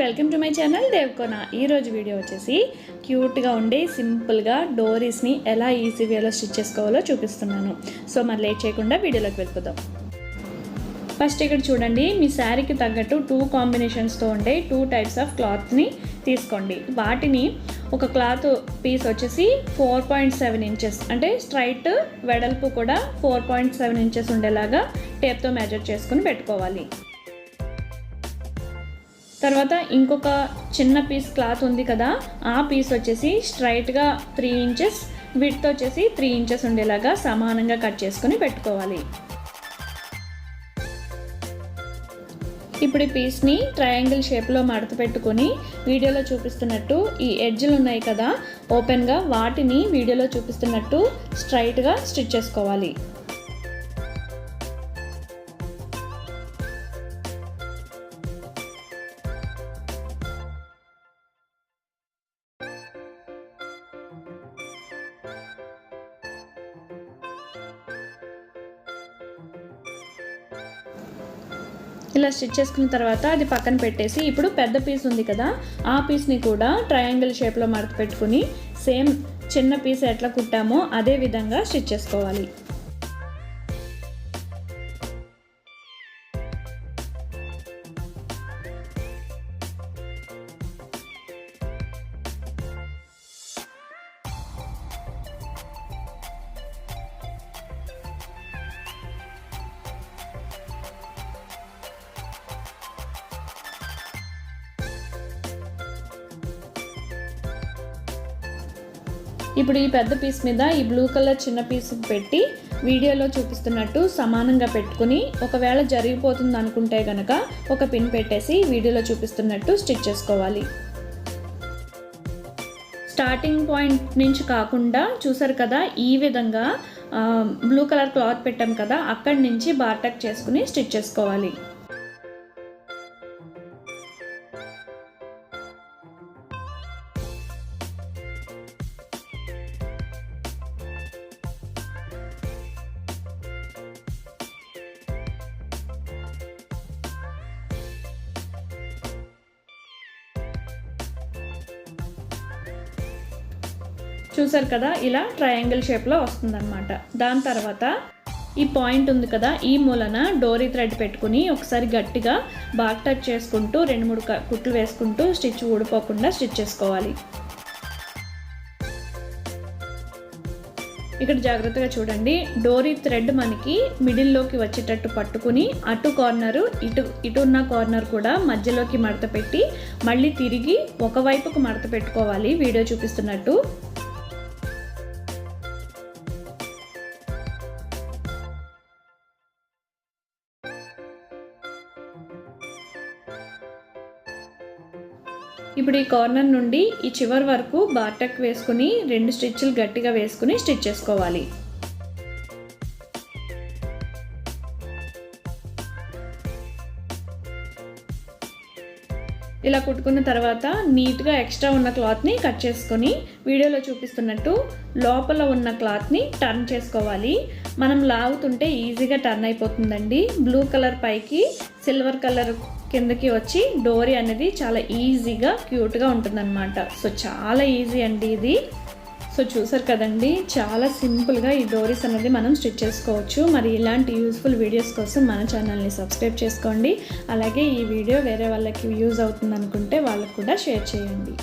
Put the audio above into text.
Welcome to my channel Devkona. ఈరోజు video వచ్చేసి క్యూట్గా ఉండే సింపుల్గా డోరీస్ని ఎలా ఈజీ వేలో స్టిచ్ చేసుకోవాలో చూపిస్తున్నాను. సో మరి లేట్ చేయకుండా వీడియోలోకి వెళ్ళిపోదాం. ఫస్ట్ ఇక్కడ చూడండి మీ శారీకి తగ్గట్టు టూ కాంబినేషన్స్తో ఉండే టూ టైప్స్ ఆఫ్ క్లాత్ని తీసుకోండి. వాటిని ఒక క్లాత్ పీస్ వచ్చేసి ఫోర్ పాయింట్ సెవెన్ ఇంచెస్ అంటే స్ట్రైట్ వెడల్పు కూడా ఫోర్ పాయింట్ సెవెన్ ఇంచెస్ ఉండేలాగా టేప్తో మెజర్ చేసుకుని పెట్టుకోవాలి. తర్వాత ఇంకొక చిన్న పీస్ క్లాత్ ఉంది కదా ఆ పీస్ వచ్చేసి స్ట్రైట్గా త్రీ ఇంచెస్ విడ్త్ వచ్చేసి త్రీ ఇంచెస్ ఉండేలాగా సమానంగా కట్ చేసుకొని పెట్టుకోవాలి. ఇప్పుడు ఈ పీస్ని ట్రయాంగిల్ షేప్లో మడత పెట్టుకొని వీడియోలో చూపిస్తున్నట్టు ఈ ఎడ్జ్లు ఉన్నాయి కదా ఓపెన్గా వాటిని వీడియోలో చూపిస్తున్నట్టు స్ట్రైట్గా స్టిచ్ చేసుకోవాలి. ఇలా స్టిచ్ చేసుకున్న తర్వాత అది పక్కన పెట్టేసి ఇప్పుడు పెద్ద పీస్ ఉంది కదా ఆ పీస్ని కూడా ట్రయాంగిల్ షేప్లో మడత పెట్టుకుని సేమ్ చిన్న పీస్ ఎట్లా కుట్టామో అదే విధంగా స్టిచ్ చేసుకోవాలి. ఇప్పుడు ఈ పెద్ద పీస్ మీద ఈ బ్లూ కలర్ చిన్న పీస్ పెట్టి వీడియోలో చూపిస్తున్నట్టు సమానంగా పెట్టుకుని ఒకవేళ జరిగిపోతుంది అనుకుంటే కనుక ఒక పిన్ పెట్టేసి వీడియోలో చూపిస్తున్నట్టు స్టిచ్ చేసుకోవాలి. స్టార్టింగ్ పాయింట్ నుంచి కాకుండా చూసారు కదా ఈ విధంగా బ్లూ కలర్ క్లాత్ పెట్టాం కదా అక్కడి నుంచి బార్టక్ చేసుకుని స్టిచ్ చేసుకోవాలి. చూసారు కదా ఇలా ట్రయాంగిల్ షేప్లో వస్తుందన్నమాట. దాని తర్వాత ఈ పాయింట్ ఉంది కదా ఈ మూలన డోరీ థ్రెడ్ పెట్టుకుని ఒకసారి గట్టిగా బాగా టచ్ చేసుకుంటూ రెండు మూడు కుట్లు వేసుకుంటూ స్టిచ్ ఊడిపోకుండా స్టిచ్ చేసుకోవాలి. ఇక్కడ జాగ్రత్తగా చూడండి డోరీ థ్రెడ్ మనకి మిడిల్లోకి వచ్చేటట్టు పట్టుకుని అటు కార్నరు ఇటు ఇటు ఉన్న కార్నర్ కూడా మధ్యలోకి మడత పెట్టి మళ్ళీ తిరిగి ఒకవైపుకు మడత పెట్టుకోవాలి. వీడియో చూపిస్తున్నట్టు. ఇప్పుడు ఈ కార్నర్ నుండి ఈ చివరి వరకు బార్టక్ వేసుకుని రెండు స్టిచ్లు గట్టిగా వేసుకుని స్టిచ్ చేసుకోవాలి. ఇలా కుట్టుకున్న తర్వాత నీట్గా ఎక్స్ట్రా ఉన్న క్లాత్ని కట్ చేసుకొని వీడియోలో చూపిస్తున్నట్టు లోపల ఉన్న క్లాత్ని టర్న్ చేసుకోవాలి. మనం లాగుతుంటే ఈజీగా టర్న్ అయిపోతుందండి. బ్లూ కలర్ పైకి సిల్వర్ కలర్ కిందకి వచ్చి డోరీ అనేది చాలా ఈజీగా క్యూట్గా ఉంటుందన్నమాట. సో చాలా ఈజీ అండి ఇది. సో చూసారు కదండి చాలా సింపుల్గా ఈ డోరీస్ అనేది మనం స్టిచ్ చేసుకోవచ్చు. మరి ఇలాంటి యూస్ఫుల్ వీడియోస్ కోసం మన ఛానల్ని సబ్స్క్రైబ్ చేసుకోండి. అలాగే ఈ వీడియో వేరే వాళ్ళకి యూజ్ అవుతుంది అనుకుంటే వాళ్ళకు కూడా షేర్ చేయండి.